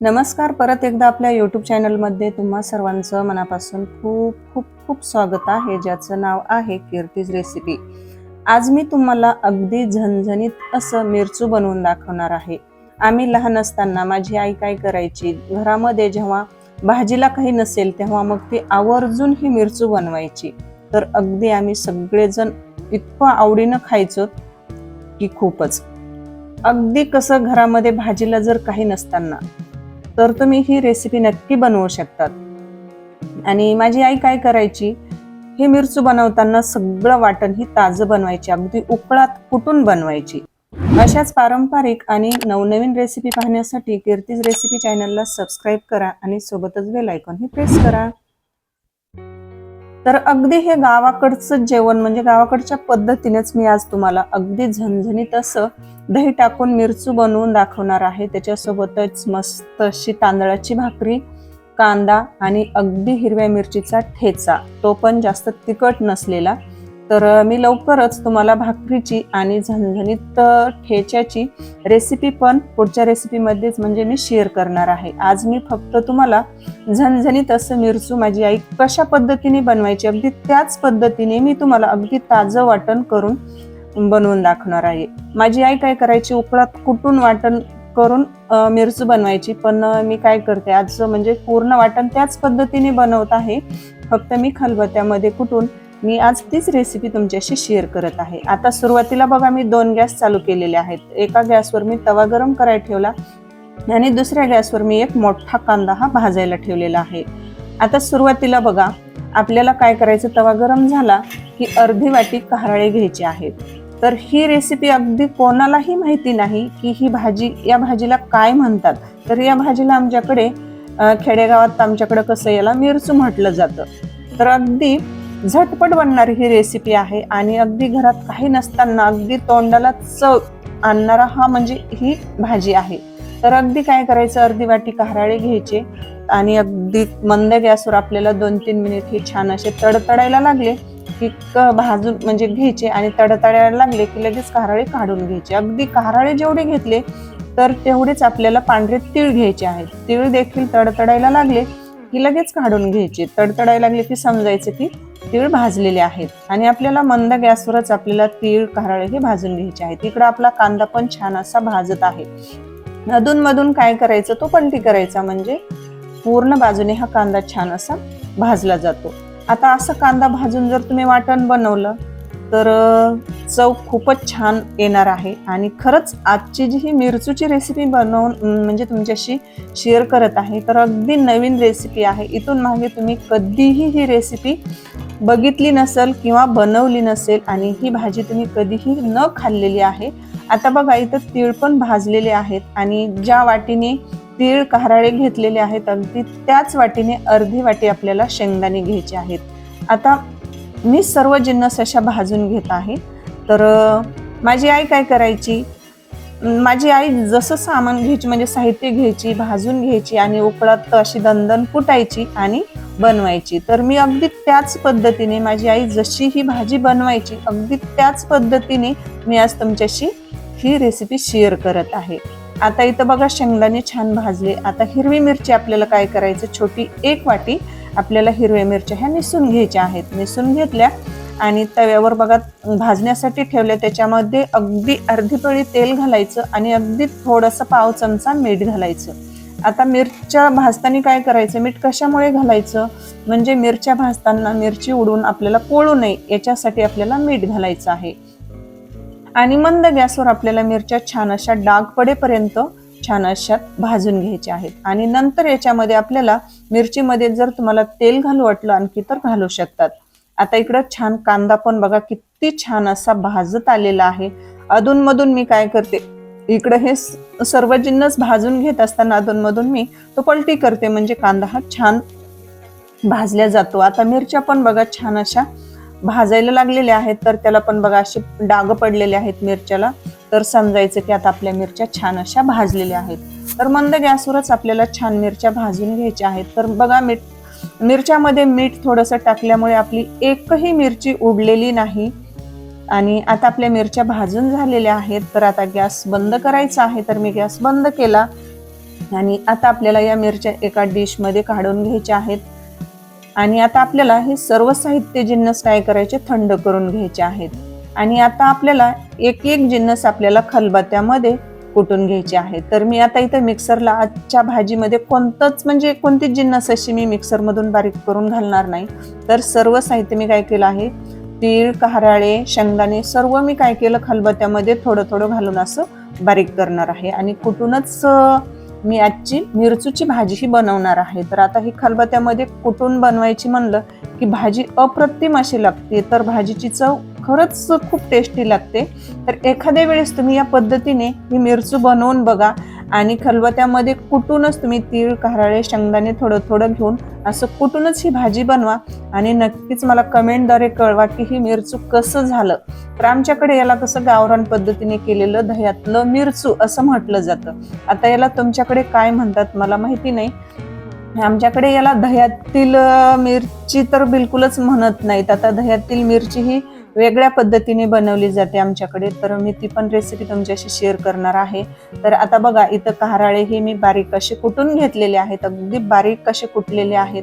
नमस्कार परत एकदा आपल्या यूट्यूब चॅनलमध्ये तुम्हा सर्वांचं मनापासून खूप खूप खूप स्वागत आहे ज्याचं नाव आहे कीर्तीज रेसिपी आज मी तुम्हाला अगदी झणझणीत असं मिरचू बनवून दाखवणार आहे. आम्ही लहान असताना माझी आई काय करायची? घरामध्ये जेव्हा भाजीला काही नसेल तेव्हा मग ती आवर्जून ही मिरचू बनवायची. तर अगदी आम्ही सगळेजण इतकं आवडीनं खायचो की खूपच. अगदी कसं घरामध्ये भाजीला जर काही नसताना तर तुम्ही ही रेसिपी नक्की बनवू शकतात. आणि माझी आई काय करायची हे मिरचू बनवताना सगळं वाटण ही ताजं बनवायची अगदी उकळात कुटून बनवायची. अशाच पारंपरिक आणि नवनवीन रेसिपी पाहण्यासाठी कीर्तीज रेसिपी चॅनलला सबस्क्राईब करा आणि सोबतच बेल आयकॉन ही प्रेस करा. तर अगदी हे गावाकडचं जेवण म्हणजे गावाकडच्या पद्धतीनेच मी आज तुम्हाला अगदी झणझणीत असं दही टाकून मिरचू बनवून दाखवणार आहे. त्याच्यासोबतच मस्त अशी तांदळाची भाकरी कांदा आणि अगदी हिरव्या मिरचीचा ठेचा. तो पण जास्त तिखट नसलेला. तर मी लवकरच तुम्हाला भाकरीची आणि झणझणीत ठेच्याची रेसिपी पण पुढच्या रेसिपीमध्येच म्हणजे मी शेअर करणार आहे. आज मी फक्त तुम्हाला झणझणीत असं मिरचू माझी आई कशा पद्धतीने बनवायची अगदी त्याच पद्धतीने मी तुम्हाला अगदी ताजं वाटण करून बनवून दाखवणार आहे. माझी आई काय करायची? उकळात कुटून वाटण करून मिरचू बनवायची. पण मी काय करते? आज म्हणजे पूर्ण वाटण त्याच पद्धतीने बनवत आहे. फक्त मी खलबत्यामध्ये कुटून मी आज तीच रेसिपी तुमच्याशी शेअर करत आहे. आता सुरुवातीला बघा मी दोन गॅस चालू केलेले आहेत. एका गॅसवर मी तवा गरम करायला ठेवला आणि दुसऱ्या गॅसवर मी एक मोठा कांदा हा भाजायला ठेवलेला आहे. आता सुरुवातीला बघा आपल्याला काय करायचं? तवा गरम झाला की अर्धी वाटी कहाळे घ्यायचे आहेत. तर ही रेसिपी अगदी कोणालाही माहिती नाही की ही भाजी या भाजीला काय म्हणतात. तर या भाजीला आमच्याकडे खेडेगावात आमच्याकडे कसं याला मिरचू म्हटलं जातं. तर अगदी झटपट बनणारी ही रेसिपी आहे आणि अगदी घरात काही नसताना अगदी तोंडाला चव आणणारा हा म्हणजे ही भाजी आहे. तर अगदी काय करायचं? अर्धी वाटी kahराळे घ्यायचे आणि अगदी मंद गॅसवर आपल्याला दोन तीन मिनिट हे छान असे तडतडायला लागले की क- भाजून म्हणजे घ्यायचे आणि तडतडायला लागले की लगेच kahराळे काढून घ्यायचे. अगदी kahराळे जेवढे घेतले तर तेवढेच आपल्याला पांढरे तीळ घ्यायचे आहेत. तीळ देखील तडतडायला लागले की लगेच काढून घ्यायची. तडतडायला लागले की समजायचं की तीळ भाजलेले आहेत. आणि आपल्याला मंद गॅसवरच आपल्याला तीळ kahराळे हे भाजून घ्यायचे आहेत तिकडं आपला कांदा पण छान असा भाजत आहे. अधून मधून काय करायचं? तो पलटी करायचा म्हणजे पूर्ण बाजूने हा कांदा छान असा भाजला जातो. आता असं कांदा भाजून जर तुम्ही वाटण बनवलं तर चव खूपच छान येणार आहे. आणि खरंच आजची जी ही मिरचूची रेसिपी बनवून म्हणजे तुमच्याशी शेअर करत आहे तर अगदी नवीन रेसिपी आहे. इथून मागे तुम्ही कधीही ही रेसिपी बघितली नसेल किंवा बनवली नसेल आणि ही भाजी तुम्ही कधीही न खाल्लेली आहे आता बघा इथं तीळ पण भाजलेले आहेत आणि ज्या वाटीने तीळ kahराळे घेतलेले आहेत अगदी त्याच वाटीने अर्धी वाटी आपल्याला शेंगदाणे घ्यायचे आहेत. आता मी सर्व जिन्नस अशा भाजून घेत आहे. तर माझी आई काय करायची? माझी आई जसं सामान घ्यायची म्हणजे साहित्य घ्यायची भाजून घ्यायची आणि उकळात अशी दणदण कुटायची आणि बनवायची. तर मी अगदी त्याच पद्धतीने माझी आई जशी ही भाजी बनवायची अगदी त्याच पद्धतीने मी आज तुमच्याशी ही रेसिपी शेअर करत आहे. आता इथं बघा शेंगदाणे छान भाजले. आता हिरवी मिरची आपल्याला काय करायचं? छोटी एक वाटी आपल्याला हिरव्या मिरच्या ह्या निसून घ्यायच्या आहेत. निसून घेतल्या आणि तव्यावर बघा भाजण्यासाठी ठेवल्या. त्याच्यामध्ये अगदी अर्धी पळी तेल घालायचं आणि अगदी थोडंसं पाव चमचा मीठ घालायचं. आता मिरच्या भाजताना काय करायचं? मीठ कशामुळे घालायचं? म्हणजे मिरच्या भाजताना मिरची उडून आपल्याला कोळू नये याच्यासाठी आपल्याला मीठ घालायचं आहे. आणि मंद गॅसवर आपल्याला मिरच्या छान अशा डाग पडेपर्यंत छान अशा भाजून घ्यायच्या आहेत. आणि नंतर याच्यामध्ये आपल्याला मिरचीमध्ये जर तुम्हाला तेल घालू वाटलं आणखी तर घालू शकतात. आता इकडं छान कांदा पण बघा किती छान असा भाजत आलेला आहे. अधूनमधून मी काय करते इकडं हे सर्व जिन्नस भाजून घेत असताना अधूनमधून मी तो पलटी करते. म्हणजे कांदा हा छान भाजल्या जातो. आता मिरच्या पण बघा छान अशा भाजायला लागलेले आहेत तर त्याला पण बघा अशी डाग पडलेले आहेत मिरच्याला. तर समजायचं की आता आपल्या मिरच्या छान अशा भाजलेल्या आहेत. तर मंद गॅसवरच आपल्याला छान मिरच्या भाजून घ्यायच्या आहेत. तर बघा मीठ मिरच्यामध्ये मीठ थोडंसं टाकल्यामुळे आपली एकही मिरची उडलेली नाही. आणि आता आपल्या मिरच्या भाजून झालेल्या आहेत तर आता गॅस बंद करायचा आहे. तर मी गॅस बंद केला. आणि आता आपल्याला या मिरच्या एका डिशमध्ये काढून घ्यायच्या आहेत. आणि आता आपल्याला हे सर्व साहित्य जिन्नस काय करायचे? थंड करून घ्यायचे आहेत. आणि आता आपल्याला एक एक जिन्नस आपल्याला खलबत्त्यामध्ये कुटून घ्यायचे आहे तर मी आता इथं मिक्सरला आजच्या भाजीमध्ये कोणतंच म्हणजे कोणतीच जिन्नस अशी मी मिक्सरमधून बारीक करून घालणार नाही. तर सर्व साहित्य मी काय केलं आहे? तीळ kahराळे शेंगदाणे सर्व मी काय केलं? खलबत्त्यामध्ये थोडं थोडं घालून असं बारीक करणार आहे. आणि कुठूनच मी आजची मिरचूची भाजी ही बनवणार आहे. तर आता ही खलबत्यामध्ये कुटून बनवायची म्हणलं की भाजी अप्रतिम अशी लागते तर भाजीची चव खरंच खूप टेस्टी लागते. तर एखाद्या वेळेस तुम्ही या पद्धतीने ही मिरचू बनवून बघा. आणि खलबत्यामध्ये कुटूनच तुम्ही तीळ कारळे शेंगदाणे थोडं थोडं घेऊन असं कुटूनच ही भाजी बनवा. आणि नक्कीच मला कमेंटद्वारे कळवा की ही मिरचू कसं झालं. तर आमच्याकडे याला कसं गावरान पद्धतीने केलेलं दह्यातलं मिरचू असं म्हटलं जातं. आता याला तुमच्याकडे काय म्हणतात मला माहिती नाही. आमच्याकडे याला दह्यातील मिरची तर बिलकुलच म्हणत नाहीत. आता दह्यातील मिरची ही वेगळ्या पद्धतीने बनवली जाते आमच्याकडे. तर मी ती पण रेसिपी तुमच्याशी शेअर करणार आहे. तर आता बघा इथं kahराळे हे मी बारीक असे कुटून घेतलेले आहेत. अगदी बारीक असे कुटलेले आहेत.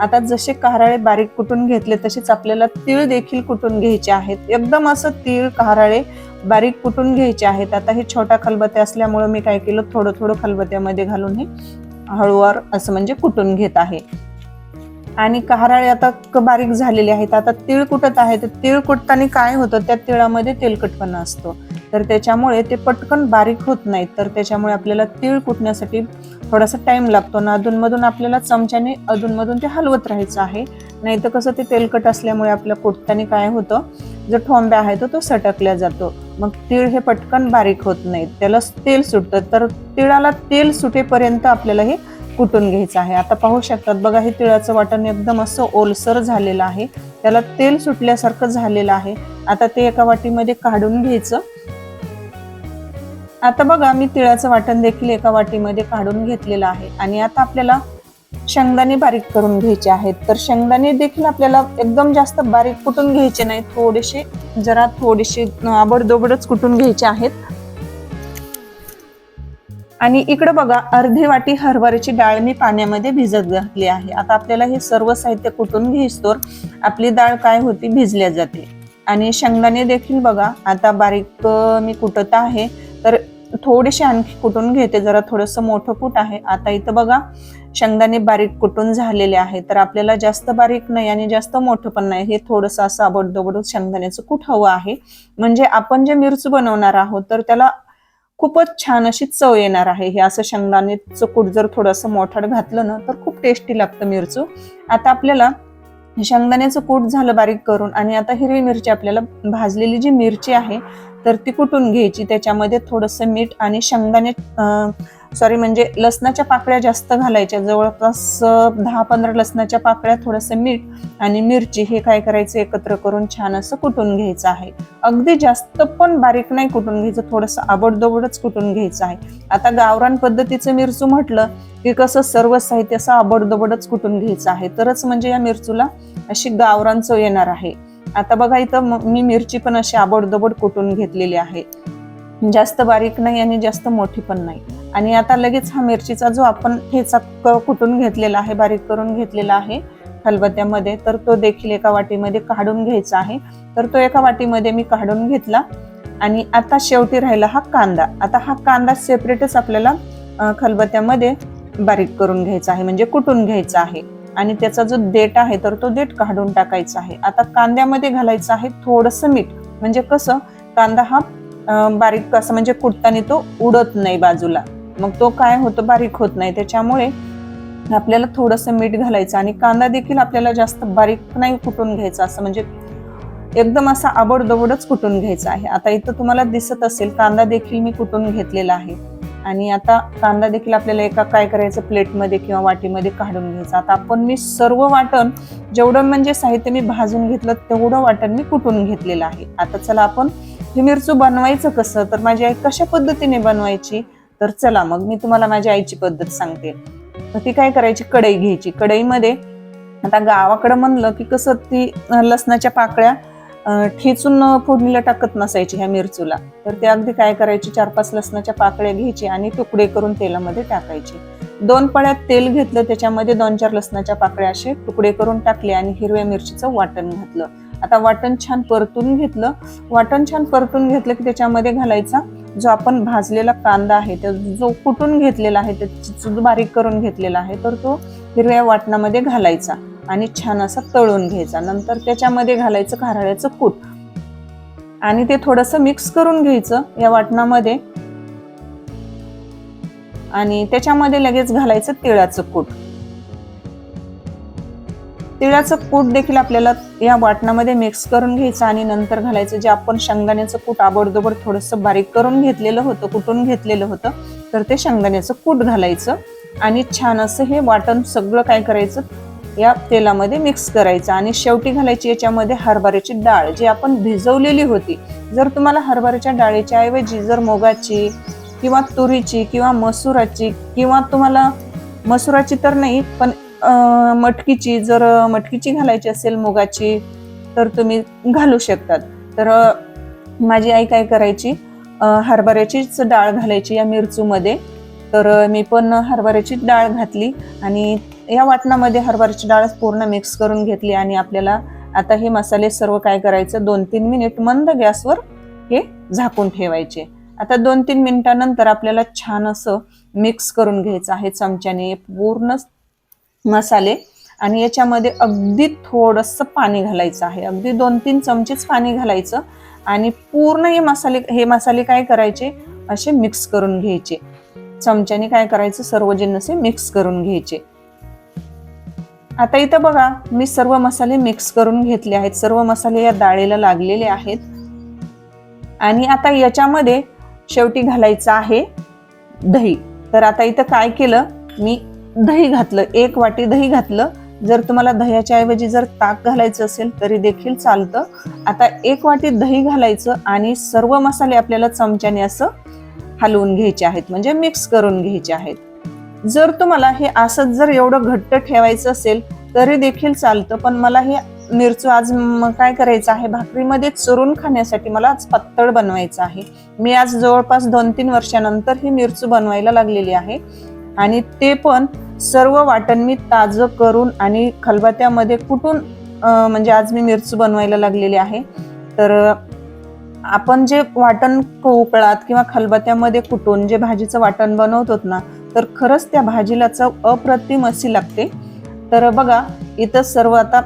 आता जसे कहराळे बारीक कुटून घेतले तसेच आपल्याला तीळ देखील कुटून घ्यायचे आहेत. एकदम असं तीळ kahराळे बारीक कुटून घ्यायचे आहेत. आता हे छोटा खलबत्या असल्यामुळे मी काय केलं थोडं थोडं खलबत्यामध्ये घालून हे हळूवार असं म्हणजे कुटून घेत आहे. आणि kahराळे आता क- बारीक झालेले आहेत. आता तीळ कुटत आहे. तर तीळ कुटताना काय होतं? त्या तिळामध्ये तेलकटपणा असतो. तर त्याच्यामुळे ते पटकन बारीक होत नाहीत. तर त्याच्यामुळे आपल्याला तीळ कुटण्यासाठी थोडासा टाइम लागतो. ना अधूनमधून आपल्याला चमच्याने अधूनमधून ते हलवत राहायचं आहे. नाही तर कसं ते तेलकट असल्यामुळे आपल्या कुटताना काय होतं? जो ठोंब्या आहे तो तो सटकल्या जातो. मग तीळ हे पटकन बारीक होत नाहीत. त्याला तेल सुटतं. तर तिळाला तेल सुटेपर्यंत आपल्याला हे कुटून घ्यायचं आहे. आता पाहू शकतात बघा हे तिळाचं वाटण एकदम असं ओलसर झालेलं आहे. त्याला तेल सुटल्यासारखं झालेलं आहे. आता ते एका वाटीमध्ये काढून घ्यायचं. आता बघा मी तिळाचं वाटण देखील एका वाटीमध्ये काढून घेतलेलं आहे. आणि आता आपल्याला शेंगदाणे बारीक करून घ्यायचे आहेत. तर शेंगदाणे देखील आपल्याला एकदम जास्त बारीक कुटून घ्यायचे नाही थोडेसे जरा थोडेसे आबडदोबडच कुटून घ्यायचे आहेत. आणि इकडं बघा अर्धी वाटी हरभऱ्याची डाळ मी पाण्यामध्ये भिजत घातली आहे. आता आपल्याला हे सर्व साहित्य कुटून घेईस्तोर आपली डाळ काय होती? भिजल्या जाते. आणि शेंगदाणे देखील बघा आता बारीक मी कुटत आहे. तर थोडेसे आणखी कुटून घेते जरा थोडंसं मोठं कूट आहे. आता इथं बघा शेंगदाणे बारीक कुटून झालेले आहे तर आपल्याला जास्त बारीक नाही आणि जास्त मोठं पण नाही. हे थोडंसं असं आबडदोबड शेंगदाण्याचं कूट हवं आहे. म्हणजे आपण जे मिरच बनवणार आहोत तर त्याला खूपच छान अशी चव येणार आहे. हे असं शेंगदाण्याचं कूट जर थोडंसं मोठाड घातलं ना तर खूप टेस्टी लागतं मिरचू. आता आपल्याला शेंगदाण्याचं कूट झालं बारीक करून आणि आता हिरवी मिरची आपल्याला भाजलेली जी मिरची आहे तर ती कुटून घ्यायची? त्याच्यामध्ये थोडंसं मीठ आणि शेंगदाणे सॉरी म्हणजे लसणाच्या पाकळ्या जास्त घालायच्या. जवळपास दहा पंधरा लसणाच्या पाकळ्या थोडंसं मीठ आणि मिरची हे काय करायचं एकत्र करून छान असं कुटून घ्यायचं आहे. अगदी जास्त पण बारीक नाही कुटून घ्यायचं थोडंसं आबडदोबडच कुटून घ्यायचं आहे. आता गावरान पद्धतीचं मिरचू म्हटलं की कसं सर्व साहित्य असं आबडदोबडच कुटून घ्यायचं आहे. तरच म्हणजे या मिरचूला अशी गावरान चव येणार आहे. आता बघा इथं मी मिरची पण अशी आबडदोबड कुटून घेतलेली आहे. जास्त बारीक नाही आणि जास्त मोठी पण नाही. आणि आता लगेच हा मिरचीचा जो आपण ठेचा कुटून घेतलेला आहे बारीक करून घेतलेला आहे खलबत्त्यामध्ये तर तो देखील एका वाटीमध्ये काढून घ्यायचा आहे. तर तो एका वाटीमध्ये मी काढून घेतला आणि आता शेवटी राहिला हा कांदा. आता हा कांदा सेपरेटच आपल्याला खलबत्त्यामध्ये बारीक करून घ्यायचा आहे म्हणजे कुटून घ्यायचा आहे. आणि त्याचा जो देठ आहे तर तो देठ काढून टाकायचा आहे. आता कांद्यामध्ये घालायचं आहे थोडंसं मीठ. म्हणजे कसं? कांदा हा बारीक असं म्हणजे कुटताना तो उडत नाही बाजूला. मग तो काय होतो बारीक होत नाही. त्याच्यामुळे आपल्याला थोडंसं मीठ घालायचं आणि कांदा देखील आपल्याला जास्त बारीक नाही कुटून घ्यायचा. असं म्हणजे एकदम असा आबडदोबडच कुटून घ्यायचा आहे. आता इथं तुम्हाला दिसत असेल कांदा देखील मी कुटून घेतलेला आहे. आणि आता कांदा देखील आपल्याला एका काय करायचं प्लेटमध्ये किंवा वाटीमध्ये काढून घ्यायचा. आता आपण मी सर्व वाटण जेवढं म्हणजे साहित्य मी भाजून घेतलं तेवढं वाटण मी कुटून घेतलेलं आहे. आता चला आपण ही मिरचू बनवायचं कसं? तर माझी आई कशा पद्धतीने बनवायची? तर चला मग मी तुम्हाला माझ्या आईची पद्धत सांगते. तर ती काय करायची? कढई घ्यायची. कढईमध्ये आता गावाकडं म्हणलं की कसं ती लसणाच्या पाकळ्या ठेचून फोडणीला टाकत नसायची ह्या मिरचूला. तर ते अगदी काय करायची? चार पाच लसणाच्या पाकळ्या घ्यायची आणि तुकडे करून तेलामध्ये टाकायचे. दोन पळ्यात तेल घेतलं त्याच्यामध्ये दोन चार लसणाच्या पाकळ्या असे तुकडे करून टाकले आणि हिरव्या मिरचीचं वाटण घातलं. आता वाटण छान परतून घेतलं. वाटण छान परतून घेतलं की त्याच्यामध्ये घालायचा जो आपण भाजलेला कांदा आहे तो जो कुटून घेतलेला आहे त्याची बारीक करून घेतलेला आहे तर तो हिरव्या वाटणामध्ये घालायचा आणि छान असा तळून घ्यायचा. नंतर त्याच्यामध्ये घालायचं खाराळ्याचं कूट. आणि ते थोडंसं मिक्स करून घ्यायचं या वाटणामध्ये. आणि त्याच्यामध्ये लगेच घालायचं तिळाचं कूट. तिळाचं कूट देखील आपल्याला या वाटणामध्ये मिक्स करून घ्यायचं आणि नंतर घालायचं. जे आपण शेंगदाण्याचं कूट आबडदोबड थोडंसं बारीक करून घेतलेलं होतं कुटून घेतलेलं होतं तर ते शेंगदाण्याचं कूट घालायचं आणि छान असं हे वाटण सगळं काय करायचं? या तेलामध्ये मिक्स करायचं आणि शेवटी घालायची याच्यामध्ये हरभऱ्याची डाळ जी आपण भिजवलेली होती. जर तुम्हाला हरभऱ्याच्या डाळीच्या ऐवजी जर मुगाची किंवा तुरीची किंवा मसुराची किंवा तुम्हाला मसुराची तर नाही पण मटकीची जर मटकीची घालायची असेल मुगाची तर तुम्ही घालू शकतात. तर माझी आई काय करायची हरभऱ्याचीच डाळ घालायची या मिरचूमध्ये. तर मी पण हरभऱ्याची डाळ घातली आणि या वाटणामध्ये हरभऱ्याची डाळ पूर्ण मिक्स करून घेतली आणि आपल्याला आता हे मसाले सर्व काय करायचं दोन तीन मिनिट मंद गॅसवर हे झाकून ठेवायचे. आता दोन तीन मिनिटानंतर आपल्याला छान असं मिक्स करून घ्यायचं आहे चमच्याने पूर्ण मसाले आणि याच्यामध्ये अगदी थोडंसं पाणी घालायचं आहे. अगदी दोन तीन चमचेच पाणी घालायचं आणि पूर्ण हे मसाले हे मसाले काय करायचे? असे मिक्स करून घ्यायचे. चमच्याने काय करायचं? सर्व जिन्नसे मिक्स करून घ्यायचे. आता इथं बघा मी सर्व मसाले मिक्स करून घेतले आहेत. सर्व मसाले या डाळीला लागलेले आहेत. आणि आता याच्यामध्ये शेवटी घालायचं आहे दही. तर आता इथं काय केलं? मी दही घातलं एक वाटी दही घातलं. जर तुम्हाला दह्याच्या ऐवजी जर ताक घालायचं असेल तरी देखील चालतं. आता एक वाटी दही घालायचं आणि सर्व मसाले आपल्याला चमच्याने असं हलवून घ्यायचे आहेत म्हणजे मिक्स करून घ्यायचे आहेत. जर तुम्हाला हे असंच जर एवढं घट्ट ठेवायचं असेल तरी देखील चालतं पण मला हे मिरचू आज काय करायचं आहे भाकरीमध्ये चुरून खाण्यासाठी मला आज पातळ बनवायचं आहे. मी आज जवळपास दोन तीन वर्षानंतर ही मिरचू बनवायला लागलेली आहे. आणि ते पण सर्व वाटण मी ताजं करून आणि खलबत्यामध्ये कुठून म्हणजे आज मी मिरची बनवायला लागलेली आहे. तर आपण जे वाटण कोकळात किंवा खलबत्यामध्ये कुटून जे भाजीचं वाटण बनवतो ना तर खरंच त्या भाजीला चव अप्रतिम अशी लागते. तर बघा इथं सर्व आता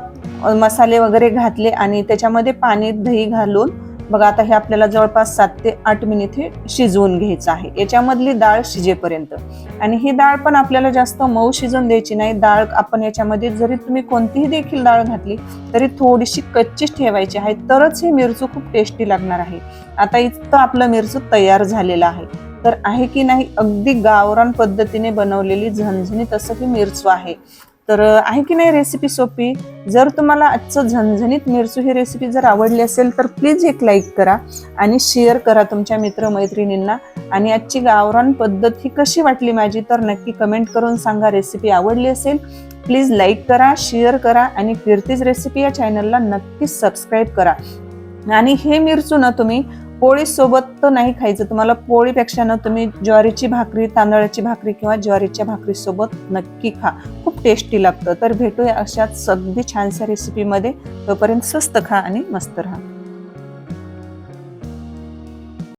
मसाले वगैरे घातले आणि त्याच्यामध्ये पाणी दही घालून बघा आता हे आपल्याला जवळपास सात ते आठ मिनिट हे शिजवून घ्यायचं आहे. याच्यामधली डाळ शिजेपर्यंत. आणि ही डाळ पण आपल्याला जास्त मऊ शिजवून द्यायची नाही. डाळ आपण याच्यामध्ये जरी तुम्ही कोणतीही देखील डाळ घातली तरी थोडीशी कच्चीच ठेवायची आहे. तरच ही मिरचू खूप टेस्टी लागणार आहे. आता इथं आपलं मिरचू तयार झालेलं आहे. तर आहे की नाही अगदी गावरान पद्धतीने बनवलेली झणझणीत असं ही मिरचू आहे. तर आहे की नाही रेसिपी सोपी? जर तुम्हाला आजचं झणझणीत मिरचू ही रेसिपी जर आवडली असेल तर प्लीज एक लाईक करा आणि शेअर करा तुमच्या मित्रमैत्रिणींना. आणि आजची गावरान पद्धत ही कशी वाटली माझी तर नक्की कमेंट करून सांगा. रेसिपी आवडली असेल प्लीज लाईक करा शेअर करा आणि कीर्तीज रेसिपी या चॅनलला नक्कीच सबस्क्राईब करा. आणि हे मिरचू ना तुम्ही पोळीसोबत तर नाही खायचं. तुम्हाला पोळीपेक्षा ना तुम्ही ज्वारीची भाकरी तांदळाची भाकरी किंवा ज्वारीच्या भाकरीसोबत नक्की खा. खूप टेस्टी लागतं. तर भेटूया अशाच अगदी छानशा रेसिपीमध्ये तोपर्यंत स्वस्त खा आणि मस्त राहा.